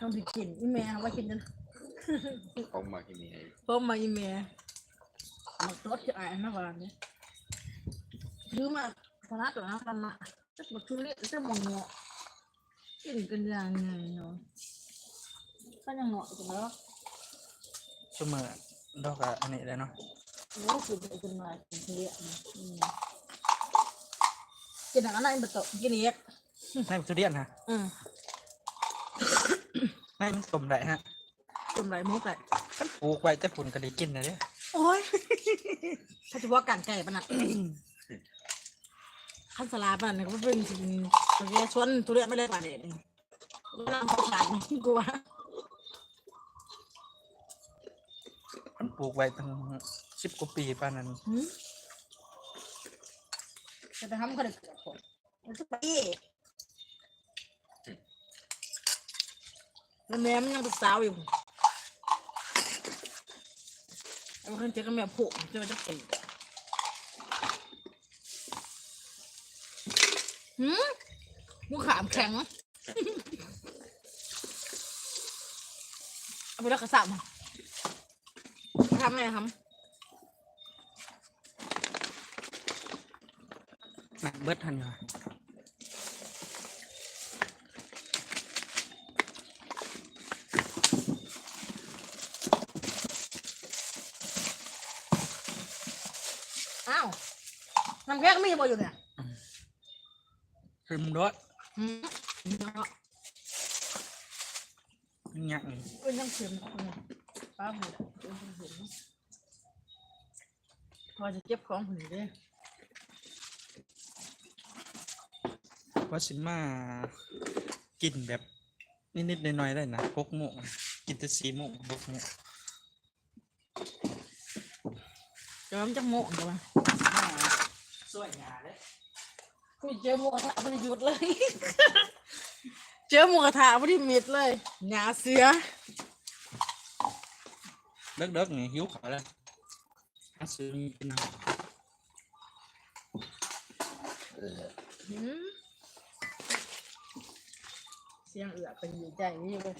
ทำผิดกินอีแม่ว่ากินจังของมาที่นี่เพิ่มมาอีแม่มาตดจะอายนะว่าเนี่ยซื้อมาพนักหลังกันมาจะมาทุเรศจะมองเงาะกินกันยังไงเนาะก็ยังเงาะจังแล้วเสมอดอกอะอันนี้เลยเนาะโอ้กินไปกินมากินเยอะนะอืมกินอะไรมาตกกินเยอะในทุเรียนฮะอืม ในมันสมได้ฮะจุ่มไรมุกไรคันปลูกไว้แต่ผลก็ได้กินนะเด้โอ้ยถ้าจะว่าการไก่ปะน่ะขั้นสลาปะน่ะก็เป็นสิ่งโอเคชวนทุเรียนไม่ได้ป่ะเด็ดน้ำเขาขายกูว่ามันปลูกไว้ตั้งสิบกว่าปีป่านนั้นหืมจะไปทำก็ได้เกิดผลมันจะไป แล้วแม่มันยังเป็นสาวอยู่แล้วมันเจอกับแม่ผูกจะมาจะเป็นหืมมูขามแข็งเอาไปแล้วกระสับทำไงทำหนักเบิดทันอยู่อ้าวน้ำแข็งมีบ่อยู่เนี่ยริมรถอืมเนาะยังยังเป็นยังเข็มนะคุณป้าหมดเป็นยังเข็มนะพอจะเก็บของหืนเด้ว่าสิมากินแบบนิดๆหน่อยๆได้นะหกโมงกินแต่สี่โมงหกโมง เดี๋ยวมันจะโมกเดี๋ยวมันสวยงามเลยคุยเจอหมูกระทะไม่ได้หยุดเลย เจอหมูกระทะไม่ได้มิดเลยหงาเสือเลิกๆนี่หิวขอแล้วหาซื้อนี่กินเอาหืมเสียงเอือเป็นอยู่ใจนี่อยู่เลย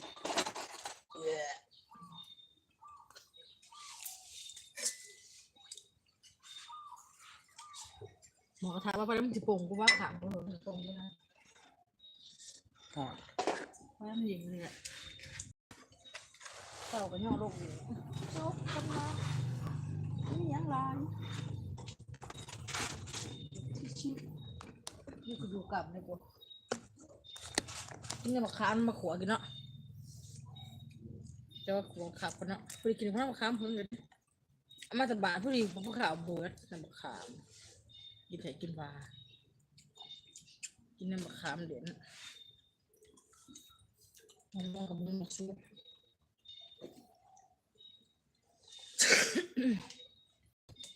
เอื้อหมูกระทะว่าไปแล้วมันจะโป่งกูว่าขามกูเหรอมันโป่งไม่ได้หอดว่ามันยิงเลยอะเต่าก็ย่อโลงอยู่โจ๊กกันมานี่ยังลายชิบนี่กูอยู่กับเลยกูกินเนี่มาค้านมาขวกินเนาะเจ้าขวขับกันเนาะพอดีกินข้าวมาค้ามเพิ่งเลยเอามาแต่บาทพอดีผมก็ข่าวเบิร์ดน้ำมะขาม กินไข่กินปลากินน้ำมะขามเด่นมันมองกับมึงมาซุป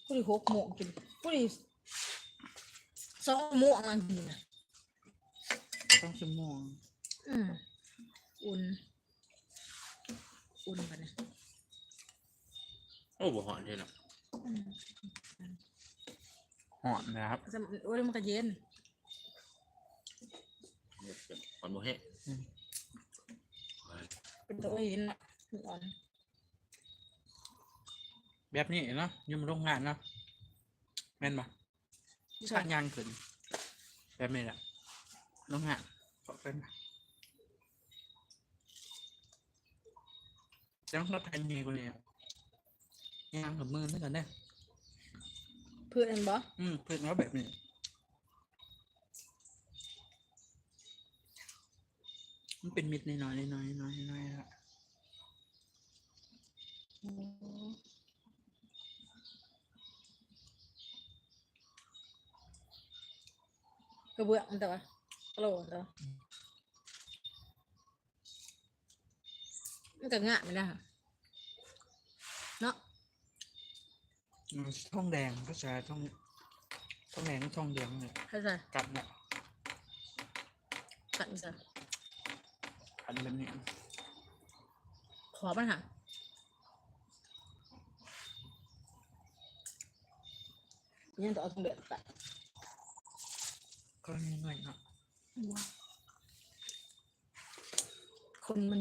ผู้ดีหกโมงกินผู้ดีสองโมงอันกินนะต้องชั่วโมงอืมอุ่น อุ่นไปนะโอ้บ่หอนเลยเนาะอืม หอดนะครับแต่มันโอ้ยมันก็เย็นหอนบ่แห้งเป็นตัวเย็นอะร้อนแบบนี้เนาะอยุ่มโรงงานเนาะแม่นปะใช่ชักยางขึ้นแบบนี้แหละโรงงานขอเป็นปะจังรถไทยมีกูเนี่ยยางกับมือนี่กันเนี่ย เพื่อนบ่อืมเพื่อนเขาแบบนี้มันเป็นมิดน้อยๆน้อยๆน้อยๆน้อยๆละอืมกระเบื้องมันแต่ว่ากระโหลกแต่ว่ามันก็งะไม่ได้ค่ะเนาะอืม ช่องแดงก็จะช่องช่องแดงกับช่องเหลืองเนี่ยเข้าใจกัดเนี่ยกัดอีกสักกัดแบบนี้ขอปัญหายังต้องเอาตรงเด็ดตัดก็ง่ายๆเนาะคนมัน